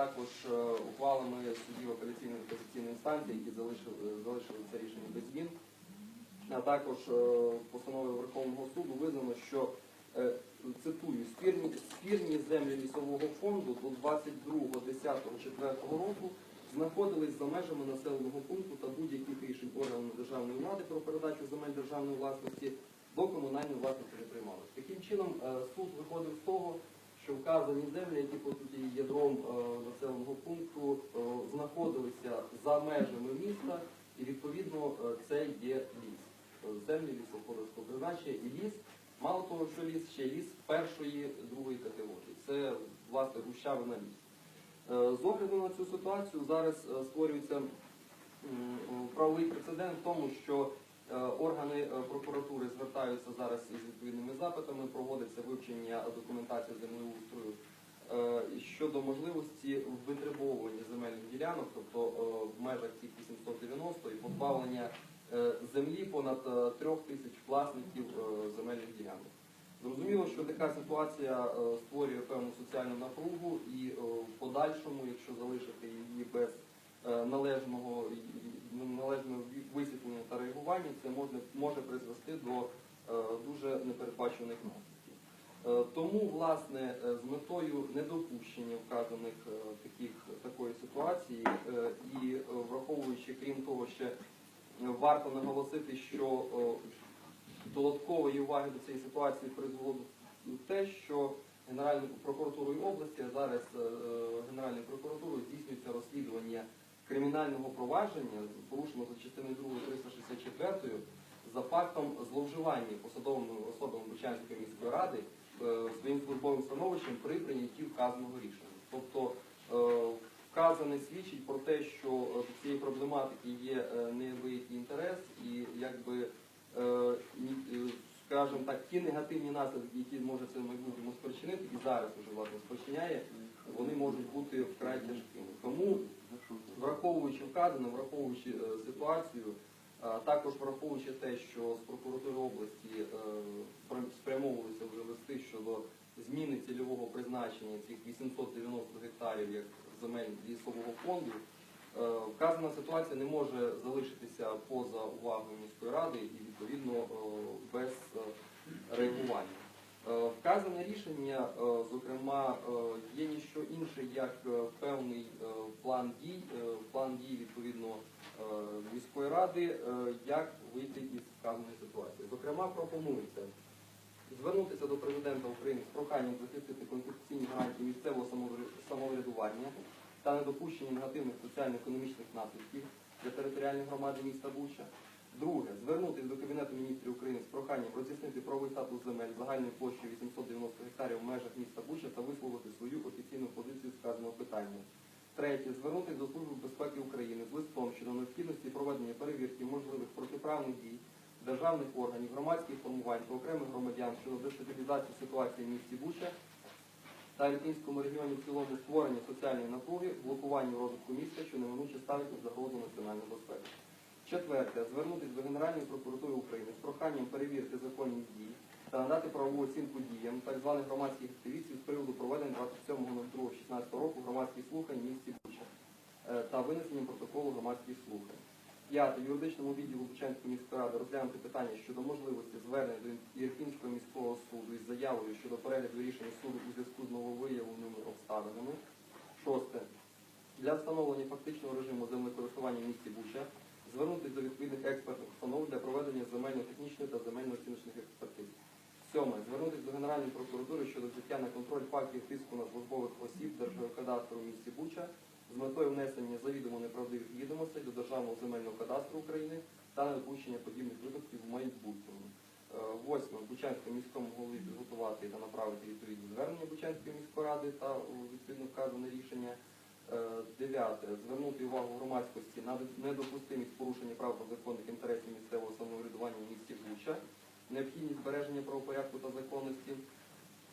також е, ухвалами судів апеляційної та касаційної інстанції, які залишили, залишили це рішення без змін, а також е, постанови Верховного суду визнано, що е, цитую, спірні, спірні землі лісового фонду до 22.10.4 року знаходились за межами населеного пункту та будь-яких рішень органів державної влади про передачу земель державної власності до комунальної власності не приймалось. Таким чином, суд виходив з того, що вказані землі, які по суті є ядром населеного пункту, е, знаходилися за межами міста, і відповідно е, це є ліс. Е, Землі лісопородського призначення і ліс. Мало того, що ліс ще ліс першої, другої категорії. Це власне гущавина ліс. З огляду на цю ситуацію зараз створюється правовий прецедент в тому, що органи прокуратури звертаються зараз із відповідними запитами, проводиться вивчення документації землеустрою щодо можливості витребовування земельних ділянок, тобто е, в межах цих 890 і позбавлення е, землі понад е, трьох тисяч власників е, земельних ділянок. Зрозуміло, що така ситуація е, створює певну соціальну напругу і е, в подальшому, якщо залишити її без е, належного належного висвітлення та реагування, це може, призвести до е, дуже непередбачених наслідків. Е, Тому, власне, е, з метою недопущення вказаних е, таких такої ситуації і враховуючи, крім того, ще варто наголосити, що додаткової уваги до цієї ситуації призвело те, що Генеральною прокуратурою області, зараз Генеральною прокуратурою здійснюється розслідування кримінального провадження, порушеного за частиною 2 364 за фактом зловживання посадовими особами Бучанської міської ради своїм службовим становищем при прийнятті вказаного рішення. Тобто е, вказане свідчить про те, що е, до цієї проблематики є е, інтерес і якби е, е, скажімо так, ті негативні наслідки, які може це в майбутньому спричинити, і зараз вже власне спричиняє, вони можуть бути вкрай тяжкими. Тому, враховуючи вказане, враховуючи е, ситуацію, також враховуючи те, що з прокуратури області спрямовуються спрямовувалися вже листи щодо зміни цільового призначення цих 890 гектарів як земель лісового фонду, е, вказана ситуація не може залишитися поза увагою міської ради і відповідно е, без е, реагування. Е, Вказане рішення, е, зокрема, е, є ніщо інше, як певний план дій, план дій відповідно міської ради, як вийти із вказаної ситуації. Зокрема, пропонується звернутися до президента України з проханням захистити конституційні гарантії місцевого самоврядування та недопущення негативних соціально-економічних наслідків для територіальної громади міста Буча. Друге, звернутися до Кабінету міністрів України з проханням роз'яснити правовий статус земель загальною площею 890 гектарів в межах міста Буча та висловити свою офіційну позицію з вказаного питання. Третє, звернутися до Служби безпеки України з листом щодо необхідності проведення перевірки можливих протиправних дій державних органів, громадських формувань та окремих громадян щодо дестабілізації ситуації в місті Буча та Ірпінському регіоні в цілому створення соціальної напруги, блокуванню розвитку міста, що неминуче ставить під загрозу національної безпеки. Четверте, звернутися до Генеральної прокуратури України з проханням перевірити законність дій та надати правову оцінку діям так званих громадських активістів з приводу проведення 27.02.16 року громадських слухань місті Буча е, та винесенням протоколу громадських слухань. П'яте, юридичному відділу Бучанської міської ради розглянути питання щодо можливості звернення до Ірпінського міського суду із заявою щодо перегляду рішення суду у зв'язку з нововиявленими обставинами. Шосте. Для встановлення фактичного режиму землекористування в місті Буча звернутися до відповідних експертних установ для проведення земельно-технічної та земельно-оціночних експертиз. Сьоме. Звернутися до Генеральної прокуратури щодо взяття на контроль фактів тиску на службових осіб Держгеокадастру в місті Буча з метою внесення завідомо неправдивих відомостей до Державного земельного кадастру України та недопущення подібних випадків в майбутньому. Е, Восьме. Бучанському міському голові підготувати та направити відповідні звернення Бучанської міської ради та відповідно вказане рішення. Е, Дев'яте. Звернути увагу громадськості на недопустимість порушення прав та законних інтересів місцевого самоврядування в місті Буча, необхідність збереження правопорядку та законності.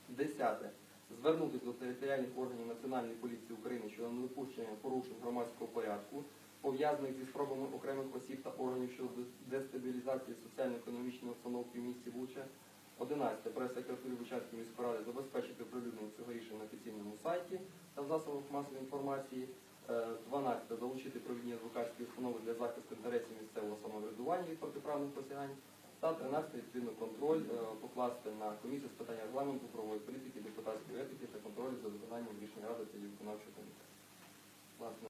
Десяте. Звернутися до територіальних органів Національної поліції України щодо недопущення порушень громадського порядку, пов'язаних зі спробами окремих осіб та органів щодо дестабілізації соціально-економічної обстановки в місті Буча. 11. Прес-секретарю Бучанської міської ради забезпечити оприлюднення цього рішення на офіційному сайті засобах масової інформації. Е, 12. Долучити провідні адвокатські установи для захисту інтересів місцевого самоврядування від протиправних посягань. Та 13. Відповідно контроль е, покласти на комісію з питань регламенту, правової політики, депутатської етики та контролю за виконанням рішень ради та виконавчої. Власне,